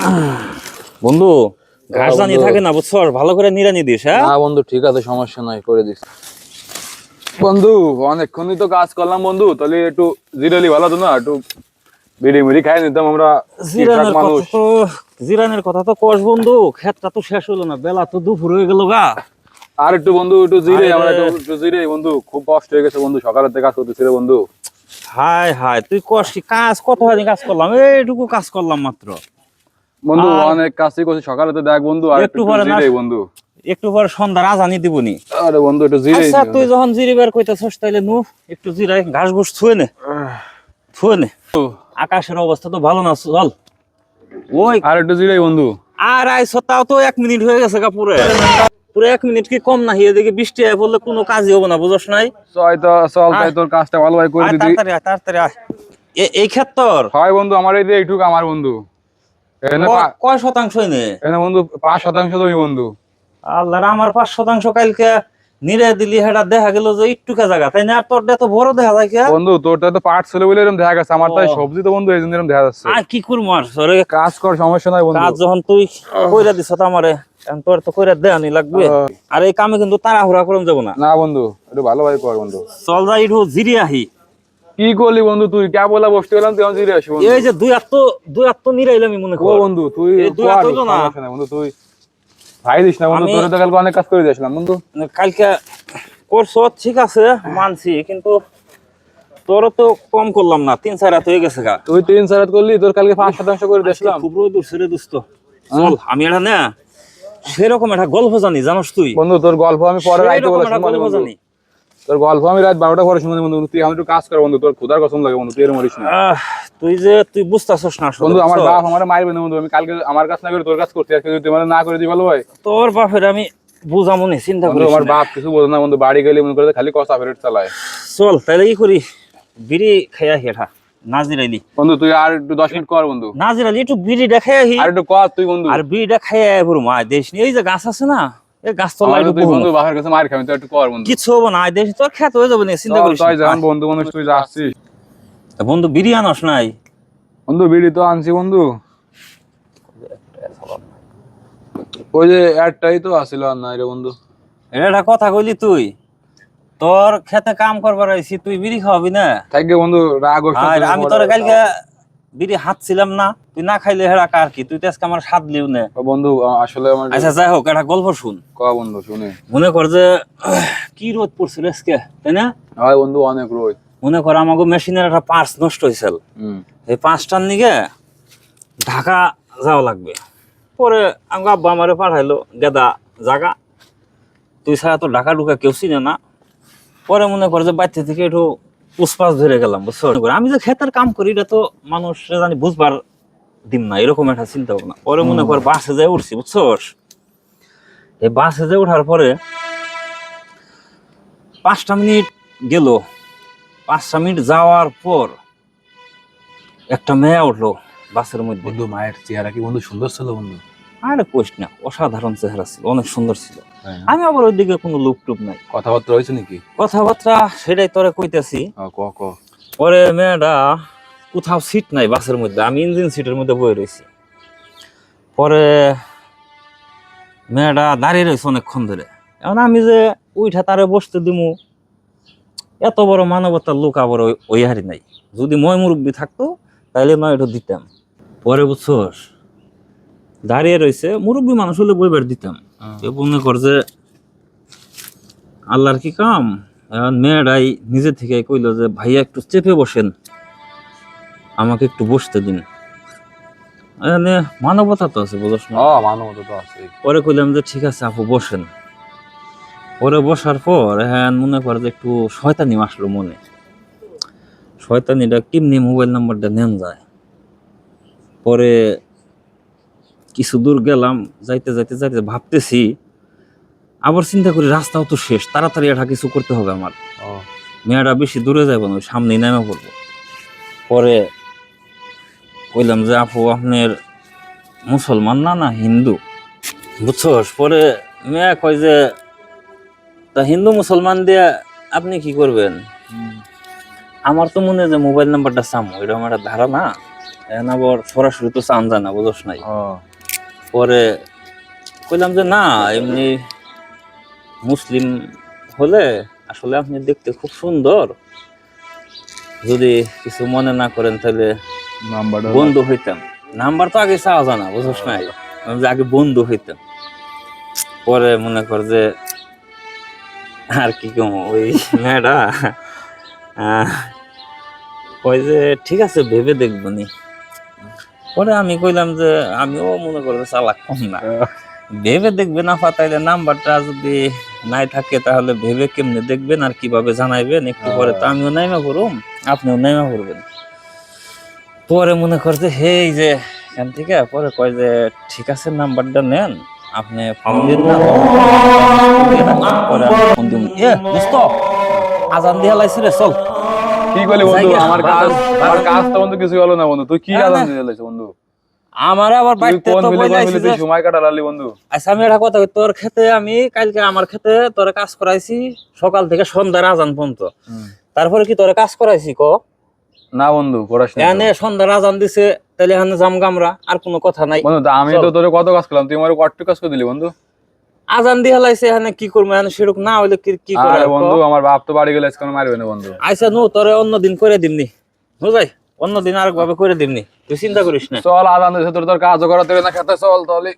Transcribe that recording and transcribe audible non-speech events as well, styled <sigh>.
<sighs> বন্ধু ঘাস জানি থাকে না বুঝছ? ভালো করে নিরানি দিস হ্যাঁ? না বন্ধু ঠিক আছে সমস্যা নাই করে দিস। বন্ধু অনেকক্ষণই তো কাজ করলাম বন্ধু তাহলে একটু জিরালি ভালো হতো না একটু বিড়ি মুড়ি খাই নিতাম আমরা জিরানের কথা মানুষ। জিরানের কথা তো কস বন্ধু ক্ষেতটা তো শেষ হলো না বেলা তো দুপুর হয়ে গেল গা। আর একটু বন্ধু একটু জিরে আমরা একটু জিরে বন্ধু খুব কষ্ট হয়ে গেছে বন্ধু সকালের থেকে কাজ করতেছি রে বন্ধু। হায় হায় তুই কস কি কাজ কত কাজ করলাম? এইটুকু কাজ করলাম মাত্র। বন্ধু অনেক কাজই করছি। সকালে তো দেখ বন্ধু আর একটু পরে বন্ধু। একটু পরে সন্ধ্যা রাজানি দিবনি। আরে বন্ধু একটু জিরে আচ্ছা তুই যখন কইতেছস তাইলে নু একটু জিরাই ঘাস ঘুষ ছুঁয়ে নে। ছুঁয়ে নে। আকাশের অবস্থা তো ভালো না চল। ওই আর একটু জিরে বন্ধু। আর আইসো তাও তো এক মিনিট হয়ে গেছে গা পুরো। পুরো এক মিনিট কি কম না হিয়ে দেখি বৃষ্টি আয় বললে কোনো কাজই হবে না বুঝস নাই? চল তো চল তাই তোর কাজটা ভালোভাবে করে দিদি তাড়াতাড়ি তাড়াতাড়ি এই ক্ষেত্র হয় বন্ধু আমার এই যে এইটুকু আমার বন্ধু। কয় শতাংশ নে বন্ধু পাঁচ শতাংশ তুমি বন্ধু। আল্লাহ আমার পাঁচ শতাংশ কালকে নিরে দিলি হেটা দেখা গেল যে একটুকা জায়গা। তাই না? আর তোর তো বড় দেখা যায় কে? বন্ধু তোরটা তো পার্ট ছিল বলে এরকম দেখা গেছে। আমার তাই। সবজি তো বন্ধু এই জন্য এরকম দেখা যাচ্ছে। আর কি করব আর? সরে কাজ কর সমস্যা নাই বন্ধু। কাজ যখন তুই কইরা দিছ তো আমারে এখন তোর তো কইরা দেয়ানি লাগবে। আহ। আর এই কামে কিন্তু তাড়াহুড়া করুন যাব না। না বন্ধু একটু ভালোভাবে কর বন্ধু। চল যাই একটু জিরি আহি কি করলি বন্ধু তুই কে বলা বসতে গেলাম তুই আমার জিরে আসি বন্ধু। এই যে দুই আত্ম দুই আত্ম নিরাইলাম মনে কর। বন্ধু তুই দুই হাত না? বন্ধু তুই ভাই দিস না বন্ধু তোর তো কালকে অনেক কাজ করে দিয়েছিলাম বন্ধু। কালকে করছ ঠিক আছে মানছি কিন্তু তোর তো কম করলাম না তিন চার রাত হয়ে গেছে গা। তুই তিন সারাত করলি তোর কালকে পাঁচ শতাংশ করে দিয়েছিলাম খুব রোদ উঠছে রে দোস্ত। চল আমি এটা না সেরকম একটা গল্প জানি জানোস তুই? বন্ধু তোর গল্প আমি পরে রাইতে গল্প জানি। তোর গল্প আমি রাত বারোটা পরে শুনব বন্ধু তুই আমি একটু কাজ কর বন্ধু তোর কসম লাগে বন্ধু তুই এরকম মরিস না। তুই যে তুই বুঝতেছস না বন্ধু আমার বাপ আমার মারবে না বন্ধু আমি কালকে আমার কাজ না করে তোর কাজ করতে আজকে যদি না করে দিই ভালো ভাই তোর বাপের আমি বুঝামো নি চিন্তা করিস আমার বাপ কিছু বোঝে না বন্ধু বাড়ি গেলে মনে করে খালি কষা ফেরত চালায়। চল তাহলে কি করি? বিড়ি খাইয়া হেঠা নাজির আলি বন্ধু তুই আর একটু দশ মিনিট কর বন্ধু। নাজির আলি একটু বিড়িটা খাইয়া হি আর একটু কর তুই বন্ধু। আর বিড়িটা খাইয়া পুরো মা দেশ এই যে গাছ আছে না এই গাছ তো আমার তো বন্ধু বাপের কাছে মার খাবি তুই একটু কর বন্ধু। কিছু হব না আয় দেশ তোর হয়ে যাবে না চিন্তা করিস তুই যখন বন্ধু মানুষ তুই যাচ্ছিস আয়। বন্ধু বিড়ি আনস নাই? বন্ধু বিড়ি তো আনছি বন্ধু। ওই যে একটাই তো আসিল আর নাই রে বন্ধু। এটা কথা কইলি তুই তোর খেতে কাম করবার আইছি তুই বিড়ি খাওয়াবি না? থাকবে বন্ধু রাগ আমি তোর কালকে বিড়ি হাত ছিলাম না তুই না খাইলে হেরা কার কি? তুই তো আজকে আমার স্বাদ লিও না। বন্ধু আসলে আমার আচ্ছা যাই হোক একটা গল্প শুন। ক বন্ধু শুনে। মনে কর যে কি রোদ পড়ছিল আজকে তাই না? হয় বন্ধু অনেক রোজ মনে কর আমাকে মেশিনের একটা পার্টস নষ্ট হয়েছিল এই পাঁচটার নিগে ঢাকা যাওয়া লাগবে। পরে আমার আব্বা আমারে পাঠাইলো গেদা জাগা। তুই ছাড়া তো ঢাকা ঢুকা কেউ চিনে না। পরে মনে কর যে বাচ্চা থেকে একটু পুষ্পাস ধরে গেলাম বুঝছ? আমি যে ক্ষেতের কাম করি এটা তো মানুষ জানি বুঝবার দিন না এরকম একটা চিন্তা ভাবনা। পরে মনে কর বাসে যাই উঠছি বুঝছোস এই বাসে যাই ওঠার পরে পাঁচটা মিনিট গেল। পাঁচটা মিনিট যাওয়ার পর একটা মেয়ে উঠল বাসের মধ্যে। বন্ধু মায়ের চেহারা কি বন্ধু সুন্দর ছিল বন্ধু? আরে কোশ না অসাধারণ চেহারা ছিল অনেক সুন্দর ছিল। হ্যাঁ। আমি আবার ওইদিকে কোনো লুক টুপ নাই। কথাবার্তা হয়েছে নাকি? কথাবার্তা সেটাই তোরে কইতেছি। ও, ক ক। পরে মেয়েটা কোথাও সিট নাই বাসের মধ্যে আমি ইঞ্জিন সিটের মধ্যে বয়ে রয়েছি। পরে মেয়েটা দাঁড়িয়ে রয়েছে অনেকক্ষণ ধরে। এখন আমি যে উইঠা তারে বসতে দিমু এত বড় মানবতার লোক আবার ওই- ওই হারি নাই। যদি ময় মুরব্বী থাকতো তাহলে নয় এটা দিতাম। পরে বুঝছস দাঁড়িয়ে রয়েছে মুরব্বী মানুষ হলে বই বইবার দিতাম। এ মনে কর যে আল্লাহর কি কাম? এখন মেয়েরাই নিজে থেকে কইলো যে ভাইয়া একটু চেপে বসেন আমাকে একটু বসতে দিন। এখানে মানবতা তো আছে না? মানবতা তো আছে পরে কইলাম যে ঠিক আছে আপু বসেন। পরে বসার পর হ্যাঁ মনে কর যে একটু শয়তানি আসলো মনে। শয়তানিটা কেমনি মোবাইল নাম্বারটা নেন যায়? পরে কিছু দূর গেলাম যাইতে যাইতে যাইতে ভাবতেছি আবার চিন্তা করি রাস্তাও তো শেষ তাড়াতাড়ি এটা কিছু করতে হবে আমার। মেয়েটা বেশি দূরে যাইব না সামনেই নেমে পড়ব। পরে কইলাম যে আপু আপনার মুসলমান না না হিন্দু? বুঝছস? পরে মেয়ে কয় যে তা হিন্দু মুসলমান দিয়ে আপনি কি করবেন? আমার তো মনে হয় যে মোবাইল নাম্বারটা চামো এটা আমার একটা ধারণা। এখন আবার সরাসরি তো চান যায় না বুঝোস নাই পরে কইলাম যে না এমনি মুসলিম হলে আসলে আপনি দেখতে খুব সুন্দর। যদি কিছু মনে না করেন তাহলে নাম্বারটা বন্ধু হইতাম। নাম্বার তো আগে চাওয়া জানা বুঝোস নাই? আমি যে আগে বন্ধু হইতাম। পরে মনে কর যে আর কি কম ওই মেয়েটা আহ, কই যে ঠিক আছে ভেবে দেখব নি। পরে আমি কইলাম যে আমিও মনে করব চালাক কম না। ভেবে দেখবেন না পাতাইলে নাম্বারটা যদি নাই থাকে তাহলে ভেবে কেমনে দেখবেন আর কীভাবে জানাইবেন? একটু পরে তো আমিও নাইমা করুম আপনিও নাইমা করবেন পরে মনে করছে হে এই যে এখান থেকে পরে কয় যে ঠিক আছে নাম্বারটা নেন আপনি দিন না পরে ফোন দিন আজান দিয়া লাইছি রে চল। কি বন্ধু? আমার কাজ আমার কাজ তো বন্ধু কিছু হলো না বন্ধু। তুই কি আদান। বন্ধু? আমার আবার তো যে সময় কাটালি বন্ধু? আচ্ছা আমি একটা কথা তোর খেতে আমি কালকে আমার খেতে তোরে কাজ করাইছি সকাল থেকে সন্ধ্যার আজান পর্যন্ত। তারপরে কি তোরে কাজ করাইছি ক? না বন্ধু করাস না এখানে সন্ধ্যার আজান দিছে তাহলে এখানে জাম গামরা আর কোনো কথা নাই। বন্ধু আমি তো তোরে কত কাজ করলাম তুই আমার কত কাজ করে দিলি বন্ধু। আজান দিয়ে লাইছে এখানে কি করব? এখানে সেরকম না হইলে কি কি করে বন্ধু আমার বাপ তো বাড়ি গেলে আজকে মারবে না বন্ধু। আইসা নু তোরে অন্য দিন করে দিমনি। বুঝাই অন্য দিন আরেক ভাবে করে দিমনি। তুই চিন্তা করিস না। চল আজান দিছে তোর তোর কাজও করাতে না খেতে চল তাহলে।